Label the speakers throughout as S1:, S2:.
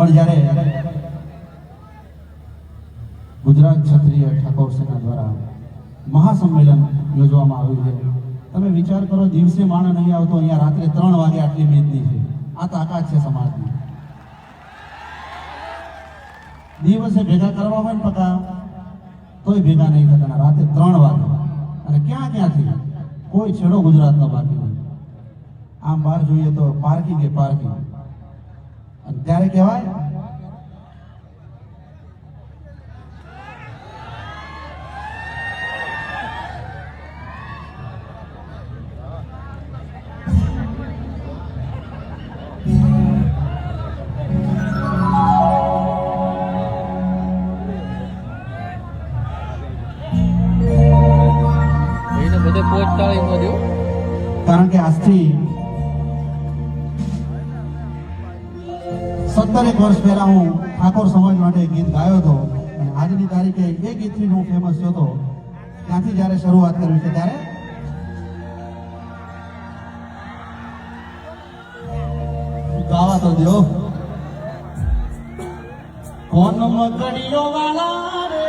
S1: પણ જ્યારે ગુજરાત ક્ષત્રિય ઠાકોર સેના દ્વારા મહાસંમેલન યોજવામાં આવ્યું છે, તમે વિચાર કરો, દિવસે માણસ નહીં આવતો, અહીંયા રાત્રે ત્રણ વાગે આટલી મેદની છે. આ તાકાત છે સમાજની. દિવસે ભેગા કરવા હોય ને પકા તોય ભેગા નહીં થતા રાતે ત્રણ વાગે. અને ક્યાં ક્યાંથી? કોઈ છેડો ગુજરાતનો બાકી નહીં. આમ બહાર જોઈએ તો પાર્કિંગ એ પાર્કિંગ. ત્યારે કહેવાય કારણ કે આજથી સત્તરેક વર્ષ પહેલા હું ઠાકોર સમાજ માટે ગીત ગાયો હતો અને આજની તારીખે એ ગીતથી હું ફેમસ થયો હતો. ત્યાંથી જ્યારે શરૂઆત કરવી છે ત્યારે ગાવા તો દો કોન મકડીઓ વાળા રે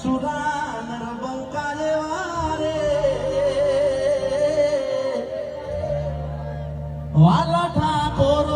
S1: સુરા ঠাকুর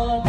S1: Oh.